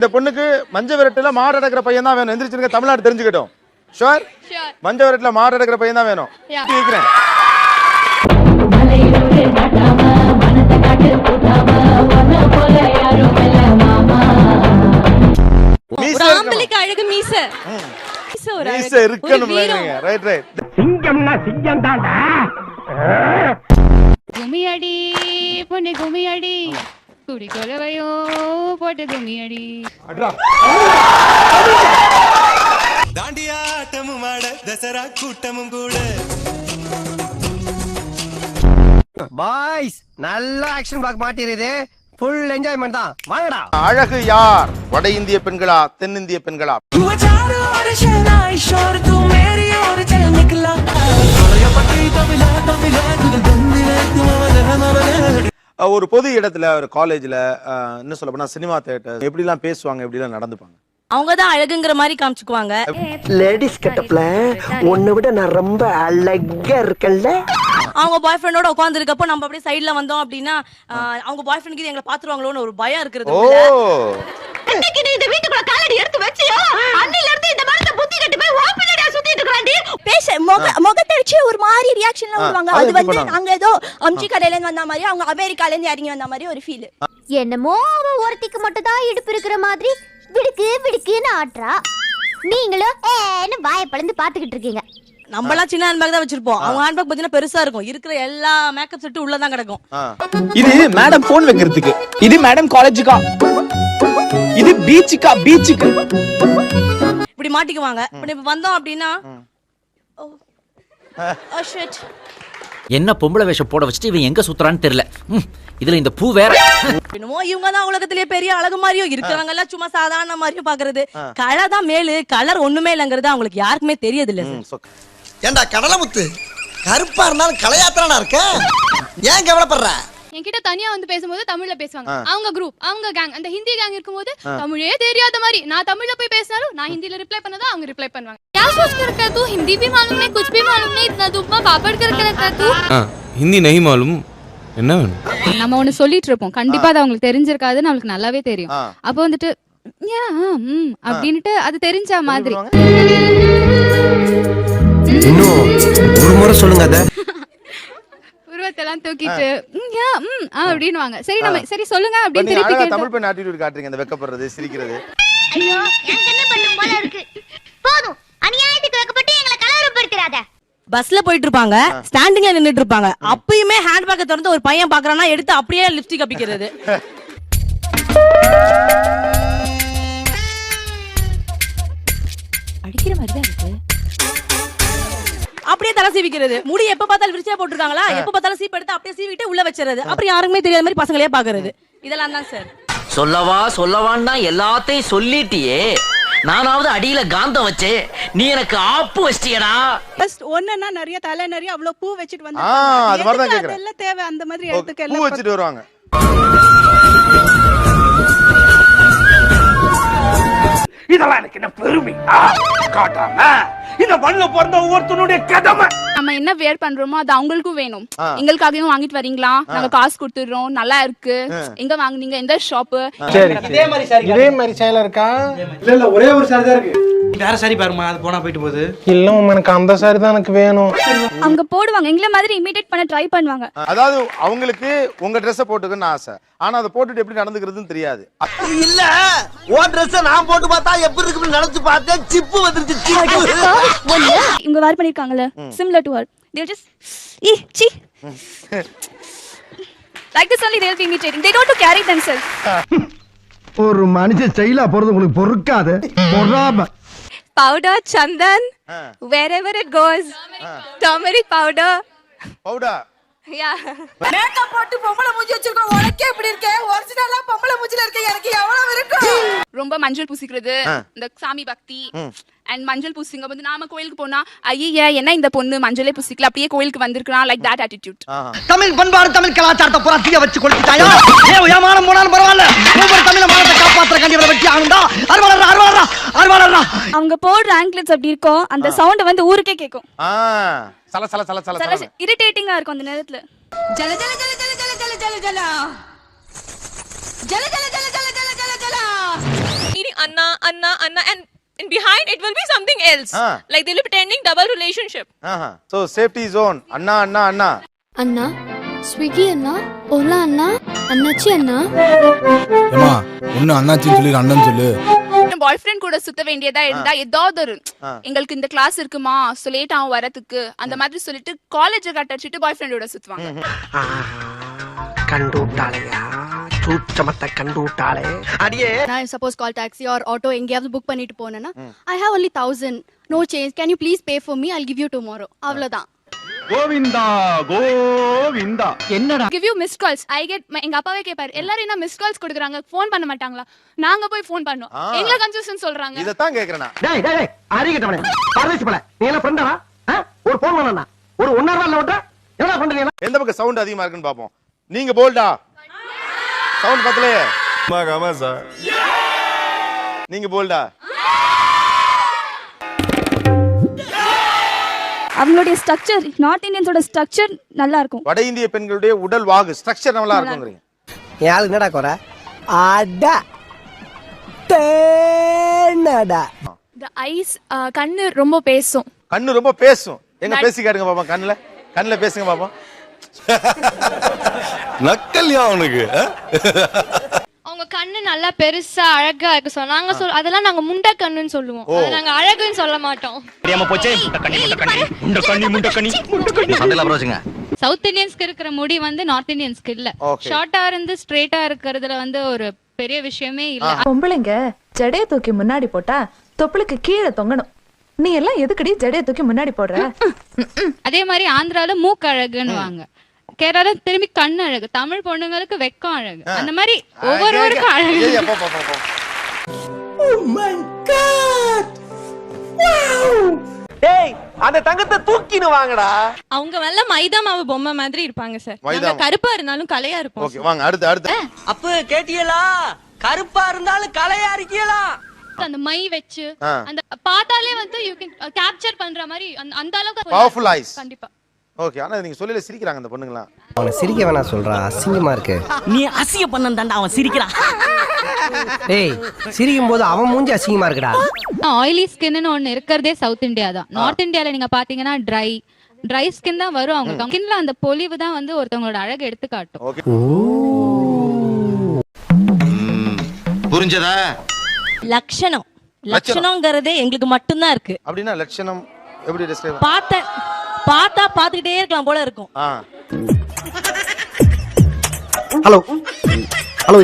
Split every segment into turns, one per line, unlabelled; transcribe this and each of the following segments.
இந்த பொண்ணுக்கு மஞ்ச விரட்டுல மாடு அடக்கிற பையன் தான் வேணும். எந்திரிச்சிருங்க தமிழ்நாடு தெரிஞ்சுக்கிட்டோம். ஷுவர். மஞ்ச விரட்டுல மாடு அடக்கிற பையன் தான் வேணும்.
ஆம்பளைக்கு அழகு மீச.
இருக்கணும்
வீரம்.
ரைட் ரைட்
சிங்கம்னா சிங்கம் தான்டா
குமியடி பொண்ணு குமியடி. குடி கொலவையோ போட்டு குமியடி
தாண்டியாட்டமும் ஆட தசரா கூட்டமும் கூட
பாய்ஸ் நல்ல ஆக்ஷன் பிளாக் மாட்டிருது ஃபுல் என்ஜாய்மெண்ட் தான். வாங்கடா.
அழகு யார்? வட இந்திய பெண்களா தென்னிந்திய பெண்களா? ஒரு பொது இடத்துல ஒரு காலேஜ்ல என்ன சொல்ல போனா சினிமா தேட்டர் எப்படிலாம் பேசுவாங்க எப்படிலாம் நடந்துப்பாங்க?
அவங்க தான் அழகுங்கிற மாதிரி காமிச்சுக்குவாங்க.
லேடிஸ் கட்டப்ல உன்னை விட நான் ரொம்ப அழகா இருக்கேன்ல.
அவங்க பாய் ஃப்ரெண்டோட உட்காந்துருக்கப்போ நம்ம அப்படியே சைடுல வந்தோம் அப்படின்னா அவங்க பாய் ஃப்ரெண்டுக்கு எங்களை பாத்துருவாங்களோன்னு ஒரு பயம் இருக்கிறது
ஓ!
அன்னைக்கு நீ இந்த வீட்டுக்குள்ள காலடி எடுத்து வச்சியோ? அன்னில இருந்து
முகத்தடிச்சு ஒரு மாதிரி ரியாக்ஷன்ல வருவாங்க.
அது
வந்து? நாங்க ஏதோ அம்ச்சி கடையில இருந்து வந்த மாதிரி அவங்க அமெரிக்கால இருந்து இறங்கி வந்த மாதிரி ஒரு ஃபீல்
என்னமோ அவ ஒருத்திக்கு மட்டும் தான் இடுப்பு இருக்கிற மாதிரி விடுக்கு விடுக்குன்னு ஆட்றா. நீங்களும் ஏன்னு வாயை பழந்து பாத்துக்கிட்டு இருக்கீங்க.
நம்மலாம் சின்ன ஹேண்ட்பேக் தான் வச்சிருப்போம். அவங்க ஹேண்ட்பேக் பாத்தீங்கன்னா பெருசா இருக்கும். இருக்கிற எல்லா மேக்கப் செட்டு உள்ளதான் கிடக்கும்.
இது மேடம் போன் வைக்கிறதுக்கு. இது மேடம் காலேஜுக்கா இது பீச்சுக்கா பீச்சுக்கு
இப்படி மாட்டிக்குவாங்க. இப்ப வந்தோம் அப்படின்னா ஓ ஓ ஷிட்
என்ன பொம்பளை வேஷம் போட வச்சுட்டு இவன் எங்க சுத்துறான்னு தெரியல. ம், இதுல இந்த பூ வேற.
என்னமோ இவங்க தான் உலகத்திலேயே பெரிய அழகு மாதிரியும் இருக்கிறவங்க எல்லாம் சும்மா சாதாரண மாதிரியும் பாக்குறது. கலை தான் மேலு கலர் ஒண்ணுமே இல்லைங்கிறது அவங்களுக்கு யாருக்குமே தெரியுது இல்ல
ம், சொ-
ஏண்டா கடலமுத்து கருப்பா இருந்தாலும் கலையாத்திரனா இருக்க? ஏன் கவலைப்படுற?
என்கிட்ட தனியா வந்து பேசும்போது தமிழ்ல பேசுவாங்க அவங்க குரூப் அவங்க கேங் அந்த ஹிந்தி கேங் இருக்கும்போது தமிழே தெரியாத மாதிரி நான் தமிழ்ல போய் பேசினாலும் நான் ஹிந்தில ரிப்ளை பண்ணதா அவங்க ரிப்ளை பண்ணுவாங்க क्या सोच कर रखा है तू हिंदी भी मालूम नहीं कुछ भी मालूम नहीं इतना धूप में पापड़ करके रखा है तू
ஹிந்தி நஹி மாலும் என்ன வேணும்
நம்ம ஒண்ணு சொல்லிட்டு இருப்போம் கண்டிப்பா அது அவங்களுக்கு தெரிஞ்சிருக்காது நம்மளுக்கு நல்லாவே தெரியும்
ஆ.
அப்போ வந்துட்டு யா ம் அப்படின்ட்டு அது தெரிஞ்ச மாதிரி
இன்னும் ஒரு முறை சொல்லுங்க அத
உருவத்தெல்லாம் தூக்கிட்டு ம், யா ம் ஆ அப்படின்னுவாங்க. சரி நம்ம சரி சொல்லுங்க அப்படின்னு திருப்பி
தமிழ் பெண் ஆட்டிடியூட் காட்டுறீங்க இந்த வெக்கப்படுறது சிரிக்கிறது.
ஐயோ எனக்கு என்ன பண்ணும் போல இருக்கு. போதும். அநியாயத்துக்கு வைக்கப்பட்டு எங்களை கலவரப்படுத்திடாத.
பஸ்ல போயிட்டு இருப்பாங்க ஸ்டாண்டிங்ல நின்னுட்டு இருப்பாங்க அப்பயுமே ஹேண்ட்பேக்கை திறந்து ஒரு பையன் பாக்குறான்னா எடுத்து அப்படியே லிப்ஸ்டிக் அப்பிக்கிறது
அடிக்கிற மாதிரி தான் இருக்கு.
அப்படியே தலை சீவிக்கிறது. முடி எப்ப பார்த்தாலும் விரிச்சா போட்டிருக்காங்களா? எப்ப பார்த்தாலும் சீப் எடுத்து அப்படியே சீவிட்டு உள்ள வச்சிருது அப்புறம் யாருக்குமே தெரியாத மாதிரி பசங்களே பாக்குறது இதெல்லாம் தான் சார்.
சொல்லவா சொல்லவான்னா எல்லாத்தையும் சொல்லிட்டியே. நானாவது அடியில காந்தம் வச்சே நீ எனக்கு ஆப்பு வச்சிட்டியடா.
ஃபர்ஸ்ட் ஒண்ணுன்னா நிறைய தலை நிறைய அவ்வளவு பூ வச்சிட்டு வந்து
ஆ, அது மாதிரி தான் கேக்குறேன்.
தேவை? அந்த மாதிரி எடுத்துக்க
பூ வச்சுட்டு வருவாங்க.
இதெல்லாம் எனக்கு என்ன பெருமை. காட்டாம. இந்த மண்ணுல பிறந்த ஒவ்வொருத்தனுடைய கடமை
நம்ம என்ன வேர் பண்றோமோ அது அவங்களுக்கும் வேணும். எங்களுக்காகவும் வாங்கிட்டு வரீங்களா? நாங்க காசு கொடுத்துடுறோம். நல்லா இருக்கு. எங்க வாங்குனீங்க? எந்த ஷாப்பு
இதே மாதிரி சாரி இதே மாதிரி சேலை இருக்கா? இல்ல இல்ல ஒரே ஒரு சாரி தான் இருக்கு.
வேற சரி பாருமா அது போனா போயிட்டு போகுது.
இல்ல எனக்கு அந்த சாரி தான் எனக்கு வேணும்.
அவங்க போடுவாங்க எங்களை மாதிரி இமிடேட் பண்ண ட்ரை பண்ணுவாங்க.
அதாவது அவங்களுக்கு உங்க ட்ரெஸ்ஸை போட்டுக்கணும்னு ஆசை. ஆனா அதை போட்டுட்டு எப்படி நடந்துக்கிறதுன்னு தெரியாது.
இல்ல ஓ ட்ரெஸ் நான் போட்டு பார்த்தா எப்படி இருக்குன்னு நினைச்சு பார்த்தேன். சிப்பு வந்துருச்சு
இவங்க wear பண்ணிருக்காங்கல்ல. Similar to her they just easy like this only they'll be imitating. They don't to carry themselves.
ஒரு மனுஷன் செயலா போறது உங்களுக்கு பொறுக்காது. பொறாம.
Powder chandan
ஆ.
wherever it goes. Turmeric powder.
பவுடா
yeah.
மேக்கப் போட்டு பொம்பளை மூஞ்சி வச்சிருக்கோம். உனக்கே இப்படி இருக்கே? ஒரிஜினலா பொம்பளை மூஞ்சில இருக்க எனக்கு எவ்வளவு இருக்கும்
ரொம்ப மஞ்சள் பூசிக்கிறது. இந்த சாமி பக்தி. அண்ட் மஞ்சள் பூசிங்க வந்து நாம கோயிலுக்கு போனா ஐயா என்ன இந்த பொண்ணு மஞ்சளே பூசிக்கல அப்படியே கோயிலுக்கு வந்திருக்கான் லைக் தட் attitude
ஆஹா.
தமிழ் பண்பாடு தமிழ் கலாச்சாரத்தை பூரா தீய வச்சு கொடுத்துட்டாயா ஏ ஏமானம் போனாலும் பரவாயில்ல ஒவ்வொரு தமிழ மானத்தை காப்பாத்துற கண்டிப்பா வெட்டி ஆகுண்டா அருவாளர்ரா அருவாளர்ரா அருவாளர்ரா
அவங்க போடுற ஆங்கிலட்ஸ் அப்படி இருக்கும் அந்த சவுண்ட் வந்து ஊருக்கே கேட்கும்
சல சல சல சல
இரிட்டேட்டிங்கா இருக்கும் அந்த நேரத்துல
ஜல ஜல ஜல ஜல ஜல ஜல ஜல ஜல ஜல ஜல ஜல ஜல ஜல ஜல ஜல
Anna, Anna, Anna, and, behind it will be something else.
Ah.
Like they'll be pretending double relationship.
So safety zone அண்ணா அண்ணா அண்ணா.
அண்ணா ஸ்விக்கி அண்ணா ஓலா அண்ணா அண்ணாச்சி அண்ணா.
ஏமா ஒண்ணு அண்ணாச்சின்னு சொல்லி அண்ணன் சொல்லு?
பாய் ஃப்ரெண்ட் கூட சுத்த வேண்டியதா இருந்தா ஏதாவது ஒரு எங்களுக்கு இந்த கிளாஸ் இருக்குமா? சோ லேட் ஆகும் வரதுக்கு அந்த மாதிரி சொல்லிட்டு காலேஜ் கட் அடிச்சிட்டு பாய் ஃப்ரெண்டோட சுத்துவாங்க.
கண்டு விட்டாளையா? சூச்சமத்தை கண்டு விட்டாளே அடியே
நான் suppose call taxi or auto எங்கேயாவது புக் பண்ணிட்டு போனேன்னா I have only thousand no change can you please pay for me I give you tomorrow அவ்வளவுதான்.
கோவிந்தா கோவிந்தா.
என்னடா?
Give you miss calls I get எங்க அப்பாவே கேட்பாரு எல்லாரும் என்ன மிஸ் கால்ஸ் கொடுக்குறாங்க? ஃபோன் பண்ண மாட்டாங்களா? நாங்க போய் ஃபோன் பண்ணோம்.
ஆ.
எங்களை கன்ஃபியூஷன் சொல்றாங்க.
இதைத்தான் கேட்கறேன் நான்
டேய் டேய் டேய் அறிகிட்டவனே பரதேசி பல. நீ எல்லாம் ஃப்ரெண்டா ஒரு போன் பண்ணா ஒரு ஒன்னா ரூபா இல்ல விட்டா என்ன பண்றீங்க
எந்த பக்கம் சவுண்ட் அதிகமா இருக்குன்னு பாப்போம். நீங்க போல்டா சவுண்ட் பத்தலையே
சார்.
நீங்க போல்டா.
அவங்களுடைய ஸ்ட்ரக்சர் நார்த் இந்தியன்ஸோட ஸ்ட்ரக்சர் நல்லா இருக்கும்
வட இந்திய பெண்களுடைய உடல் வாகு ஸ்ட்ரக்சர் நல்லா இருக்குங்கிறீங்க.
என் ஆளு என்னடா குறை? அடா. தேனடா.
இந்த ஐஸ் கண்ணு ரொம்ப பேசும்.
கண்ணு ரொம்ப பேசும். எங்க பேசி காட்டுங்க பாப்போம் கண்ணுல? கண்ணுல பேசுங்க பாப்போம்.
நக்கல்யா அவனுக்கு
அவங்க கண்ணு நல்லா பெருசா அழகா இருக்கு. சொல் நாங்க சொல் அதெல்லாம் நாங்க முண்டை கண்ணுன்னு சொல்லுவோம். அதை நாங்க அழகுன்னு சொல்ல மாட்டோம்.
தெரியாம போச்சே? முண்டக்கண்ணி முண்டக்கண்ணி முண்டக்கண்ணி முண்டக்கண்ணி முண்டக்கண்ணி சண்டையில அப்புறம்
சவுத் இந்தியன்ஸ்க்கு இருக்கிற முடி வந்து நார்த் இந்தியன்ஸ்க்கு இல்ல. ஷார்ட்டா இருந்து ஸ்ட்ரெயிட்டா இருக்கிறதுல வந்து ஒரு பெரிய விஷயமே இல்ல.
பொம்பளைங்க ஜடைய தூக்கி முன்னாடி போட்டா தொப்புளுக்கு கீழே தொங்கணும். நீ எல்லாம் எதுக்கடி ஜடைய தூக்கி முன்னாடி போடுற?
அதே மாதிரி ஆந்திரால மூக்கு அழகுன்னு வாங்க கேரளா திரும்பி கண்ணு அழகு தமிழ் பொண்ணுங்களுக்கு வெக்கம் அழகு. அந்த மாதிரி ஒவ்வொருவருக்கும் அழகு.
டேய் அந்த தங்கத்தை தூக்கினு வாங்கடா.
அவங்க நல்ல மைதா மாவு பொம்மை மாதிரி இருப்பாங்க சார். கருப்பா இருந்தாலும் கலையா இருப்போம்
ஓகே வாங்க அடுத்து அடுத்து.
அப்ப கேட்டியலா? கருப்பா இருந்தாலும் கலையா இருக்கியலா
அந்த மை வச்சு. அந்த பார்த்தாலே வந்து யூ கேன் கேப்சர் பண்ற மாதிரி அந்த- அந்த அளவுக்கு
பவர்ஃபுல் ஐஸ்
கண்டிப்பா.
ஓகே ஆனா நீங்க சொல்லல சிரிக்கிறாங்க அந்த பொண்ணுங்களா
அவனை சிரிக்க வேணாம் சொல்றா அசிங்கமா இருக்கு.
நீ அசிய பண்ண தாண்டா அவன் சிரிக்கிறான்
டேய் சிரிக்கும் போது அவன் மூஞ்சி அசிங்கமா இருக்குடா.
ஆயிலி ஸ்கின்னு ஒண்ணு இருக்கிறதே சவுத் இந்தியா தான். நார்த் இந்தியால நீங்க பாத்தீங்கன்னா ட்ரை ட்ரை ஸ்கின் தான் வரும் அவங்க. ஸ்கின்ல அந்த பொலிவு தான் வந்து ஒருத்தவங்களோட அழகு எடுத்து காட்டும்
புரிஞ்சதா? லட்சணம். லட்சணம்ங்கிறதே எங்களுக்கு மட்டும்தான் இருக்கு.
அப்படின்னா லட்சணம் எப்படி டிஸ்கிரைப்
பார்த்த பார்த்தா பார்த்துக்கிட்டே இருக்கலாம் போல இருக்கும்.
ஹலோ. Hello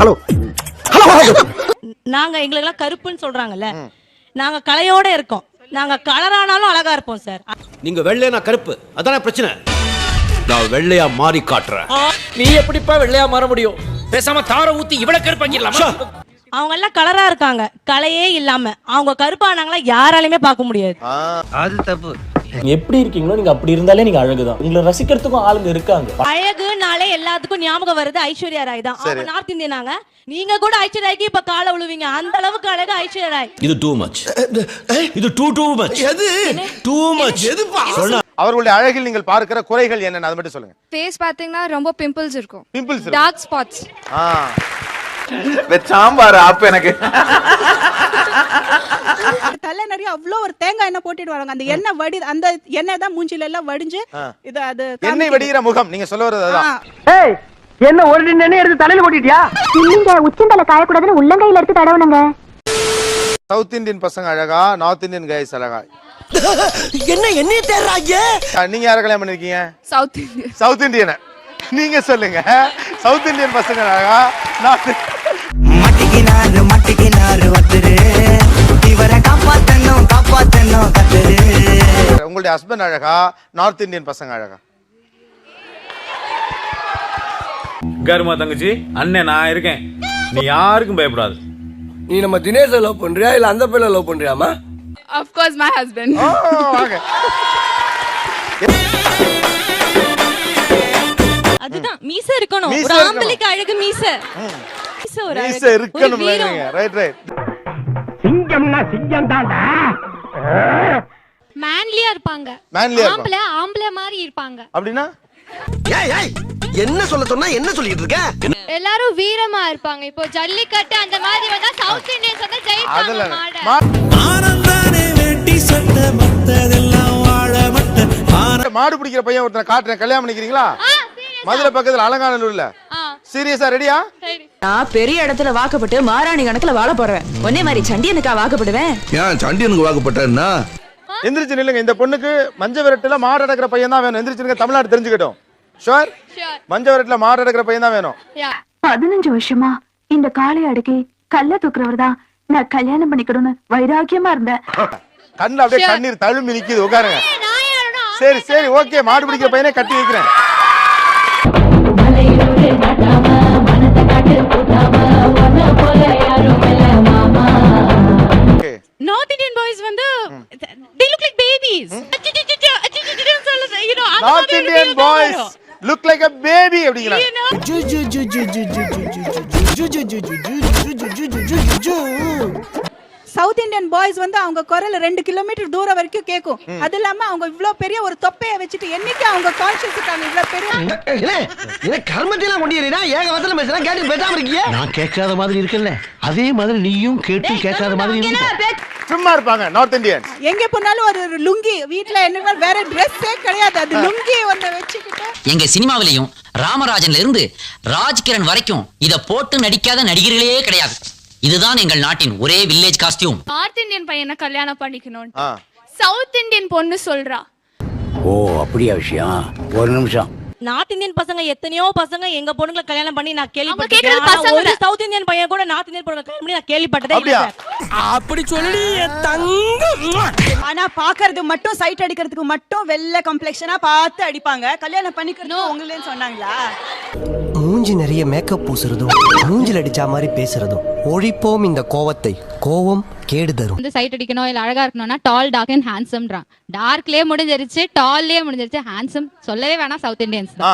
hello. ஹலோ
நாங்க எங்களுக்கெல்லாம் கருப்புன்னு சொல்றாங்கல்ல. நாங்க கலையோட இருக்கோம். நாங்க கலரானாலும் அழகா இருப்போம் சார்.
நீங்க வெள்ளையா கருப்பு. அதானே பிரச்சனை? நான் வெள்ளையா மாறி காட்டுறேன்.
நீ எப்படிப்பா வெள்ளையா மாற முடியும்? பேசாம தார ஊத்தி இவ்வளவு கருப்பாங்கிடலாமா
அவங்க எல்லாம் கலரா இருக்காங்க. கலையே இல்லாம. அவங்க கருப்பானாங்களா யாராலையுமே பார்க்க முடியாது.
அது தப்பு.
நீங்க எப்படி இருக்கீங்களோ நீங்க அப்படி இருந்தாலே நீங்க அழகுதான். உங்களை ரசிக்கிறதுக்கும் ஆளுங்க இருக்காங்க.
அழகுனாலே எல்லாத்துக்கும் ஞாபகம் வருது ஐஸ்வர்யா ராய் தான். அவங்க நார்த் இந்தியனாங்க நீங்க கூட ஐஸ்வர்யா ராய்க்கு இப்ப காலை விழுவீங்க அந்த அளவுக்கு அழகு ஐஸ்வர்யா ராய்.
இது டூ மச் இது டூ டூ மச் எது? டூ மச் எதுப்பா?
அவர்களுடைய அழகில் நீங்கள் பார்க்கிற குறைகள் என்னன்னு அது மட்டும் சொல்லுங்க.
ஃபேஸ் பாத்தீங்கன்னா ரொம்ப பிம்பிள்ஸ் இருக்கும்.
பிம்பிள்ஸ்
டார்க் ஸ்பாட்ஸ்
ஆ.
சாம்பார் அப்ப எனக்கு.
தலை நிறைய அவ்வளோ ஒரு தேங்காய் எண்ணெய் போட்டுட்டு வராங்க. அந்த எண்ணெய் வடி அந்த எண்ணெய் தான் மூஞ்சில எல்லாம் வடிஞ்சு இது அது
எண்ணெய் வடிகிற முகம் நீங்க சொல்ல வர்றது அதான்
ஏய் என்ன ஒரு எண்ணெய் எடுத்து தலையில போட்டுட்டியா?
இல்லைங்க உச்சந்தலை காயக்கூடாதுன்னு உள்ளங்கையில எடுத்து தடவணுங்க
சவுத் இந்தியன் பசங்க அழகா நார்த் இந்தியன் கைஸ் அழகா.
என்ன எண்ணெய் தேடுறாங்க?
நீங்க யாரை கல்யாணம் பண்ணிருக்கீங்க?
சவுத் இந்தியன்
சவுத் இந்தியனை நீங்க சொல்லுங்க. சவுத் இந்தியன் பசங்க அழகா நார்த்
மட்டிக்கினாரு மட்டிக்கினாரு ஒருத்தரு இவரை காப்பாத்தணும் காப்பாத்தணும் கத்துரு.
உங்களுடைய ஹஸ்பண்ட் அழகா நார்த் இந்தியன் பசங்க அழகா?
கருமா தங்கச்சி அண்ணன் நான் இருக்கேன். நீ யாருக்கும் பயப்படாது.
நீ நம்ம தினேஷ லவ் பண்றியா இல்ல அந்த பையல லவ் பண்றியாமா
ஆஃப் கோர்ஸ் மை ஹஸ்பண்ட்
ஓ, வாங்க
அதுதான் மீச இருக்கணும்.
மீசை
ஒரு
இருக்கணும்.
ஆம்பளைக்கு அழகு மீச. மீச ஒரு
மீச
அழகு.
இருக்கணும்
வீரம்.
ரைட் ரைட்
சிங்கம்னா சிங்கம் தான்டா
மேன்லியா இருப்பாங்க.
மேன்லியா
ஆம்பளை ஆம்பளை மாதிரி இருப்பாங்க.
அப்படின்னா?
ஏய் ஏய் என்ன சொல்ல சொன்னா என்ன சொல்லிட்டு இருக்க?
எல்லாரும் வீரமா இருப்பாங்க. இப்போ ஜல்லிக்கட்டு அந்த மாதிரி வந்தா சவுத் இந்தியன்ஸ் வந்து ஜெயிப்பாங்க மாட.
மா- மாடு பிடிக்கிற பையன் ஒருத்தனை காட்டுறேன். கல்யாணம் பண்ணிக்கிறீங்களா? மதுரை பக்கத்துல அலங்காநல்லூர்ல. சீரியஸா ரெடியா?
நான் பெரிய இடத்துல வாக்கப்பட்டு மாராணி கணக்குல வாழ போறேன் ஒன்னே மாதிரி சண்டியனுக்கா வாக்கப்படுவேன்?
ஏன் சண்டியனுக்கு வாக்கப்பட்டேன்னா
எந்திரிச்சு நில்லுங்க. இந்த பொண்ணுக்கு மஞ்ச விரட்டுல மாடு அடக்கிற பையன் தான் வேணும். எந்திரிச்சு நில்லுங்க, தமிழ்நாடு தெரிஞ்சுக்கட்டும். ஷுவர்
ஷூர்
மஞ்ச விரட்டுல மாடு அடக்கிற பையன் தான் வேணும்.
யா.
பதினஞ்சு வருஷமா இந்த காளை அடக்கி கல்ல தூக்குறவர் தான் நான் கல்யாணம் பண்ணிக்கணும்னு வைராக்கியமா இருந்தேன்.
கண்ணுல அப்படியே கண்ணீர் தழும்பி நிக்குது உட்காருங்க சரி சரி ஓகே மாடு பிடிக்கிற பையனே கட்டி வைக்கிறேன்.
நார்த் இந்தியன் பாய்ஸ் வந்து they look like babies you know அந்த
நார்த்
மாதிரி ஒரு
இந்தியன்
feel தான்
பாய்ஸ்
வரும்.
லுக் லைக் அ பேபி அப்படிங்கிறாங்க
You know?
South Indian boys வந்து அவங்க குரல் ரெண்டு கிலோமீட்டர் தூரம் வரைக்கும் கேட்கும் அது இல்லாம அவங்க இவ்ளோ பெரிய ஒரு தொப்பைய வச்சுட்டு என்னைக்கு அவங்க கான்சியஸ் இருக்காங்க இவ்ளோ பெரிய
கர்மத்தையெல்லாம் கொண்டு ஏக வசனம் பேசுறேன் கேட்டு பேசாம இருக்கிய. நான் கேட்காத மாதிரி இருக்கல அதே மாதிரி நீயும் கேட்டு கேட்காத மாதிரி
சும்மா இருப்பாங்க நார்த் இந்தியன்ஸ்
எங்க போனாலும் ஒரு லுங்கி வீட்ல என்ன வேற ட்ரெஸ்ஸே கிடையாது. அது லுங்கி ஒண்ணு வச்சுக்கிட்டு.
எங்க சினிமாவிலையும் ராமராஜன்ல இருந்து ராஜ்கிரண் வரைக்கும் இத போட்டு நடிக்காத நடிகர்களே கிடையாது. இதுதான் எங்கள் நாட்டின் ஒரே வில்லேஜ் காஸ்டியூம்
நார்த் இந்தியன் பையனை கல்யாணம் பண்ணிக்கணும்.
ஆ.
சவுத் இந்தியன் பொண்ணு சொல்றா.
ஓ அப்படியா விஷயம்? ஒரு நிமிஷம்.
நார்த் இந்தியன் பசங்க எத்தனையோ பசங்க எங்க பொண்ணுங்களை கல்யாணம் பண்ணி நான் ஒரு சவுத் இந்தியன் பையன் கூட நார்த் இந்தியன் பொண்ணு கல்யாணம் பண்ணி நான் கேள்விப்பட்டதே.
அப்படி சொல்லி தங்கம்.
ஆனா பாக்குறது மட்டும் சைட் அடிக்கிறதுக்கு மட்டும் வெள்ளை காம்ப்ளெக்ஷனா பார்த்து அடிப்பாங்க. கல்யாணம் பண்ணிக்கிறது உங்களேன்னு சொன்னாங்களா?
மூஞ்சி நிறைய மேக்கப் பூசுறதும் மூஞ்சில் அடிச்சா மாதிரி பேசுறதும் ஒழிப்போம் இந்த கோவத்தை. கோவம் கேடு தரும்.
வந்து சைட் அடிக்கணும் இல்ல அழகா இருக்கணும்னா டால் டார்க் அண்ட் ஹேண்ட்ஸம்ன்றான் டார்க்லயே முடிஞ்சிருச்சு டால்லயே முடிஞ்சிருச்சு ஹேண்ட்ஸம் சொல்லவே வேணாம் சவுத் இந்தியன்ஸ்
ஆ.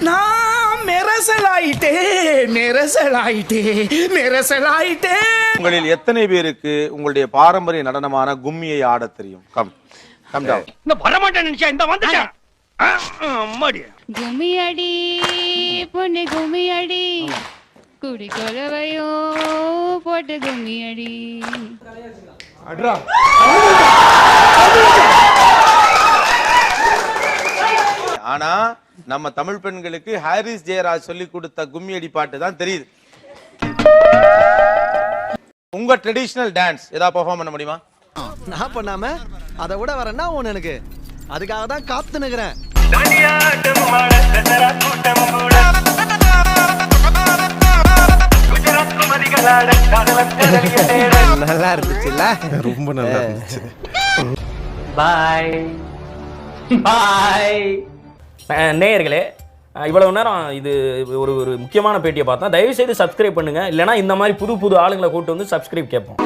நான் மெரசலாயிட்டே மெரசலாயிட்டே மெரசலாயிட்டே
உங்களில் எத்தனை பேருக்கு உங்களுடைய பாரம்பரிய நடனமான கும்மியை ஆடத் தெரியும்? கம் கம் டவுன்
இந்த வரமாட்டேன் நினைச்சா இந்த வந்துட்டேன் அம்மாடி.
கும்மி அடி பொண்ணு கும்மி அடி குடி கொலவையோ போட்டு கும்மி அடி
ஆனா நம்ம தமிழ் பெண்களுக்கு ஹாரிஸ் ஜெயராஜ் சொல்லி கொடுத்த கும்மி அடி பாட்டு தான் தெரியுது. உங்க ட்ரெடிஷனல் டான்ஸ் ஏதாவது பெர்ஃபார்ம் பண்ண முடியுமா?
நான் பண்ணாம அதை விட வரேன்னா ஒண்ணு எனக்கு? அதுக்காக தான் காத்து நிக்கிறேன் நல்லா இருந்துச்சுல்ல?
ரொம்ப நல்லா இருந்துச்சு.
பாய் பாய்
நேயர்களே இவ்வளவு நேரம் இது ஒரு ஒரு முக்கியமான பேட்டியை பார்த்தா தயவு செய்து சப்ஸ்கிரைப் பண்ணுங்க. இல்லைனா இந்த மாதிரி புது புது ஆளுங்களை கூட்டு வந்து சப்ஸ்கிரைப் கேட்போம்.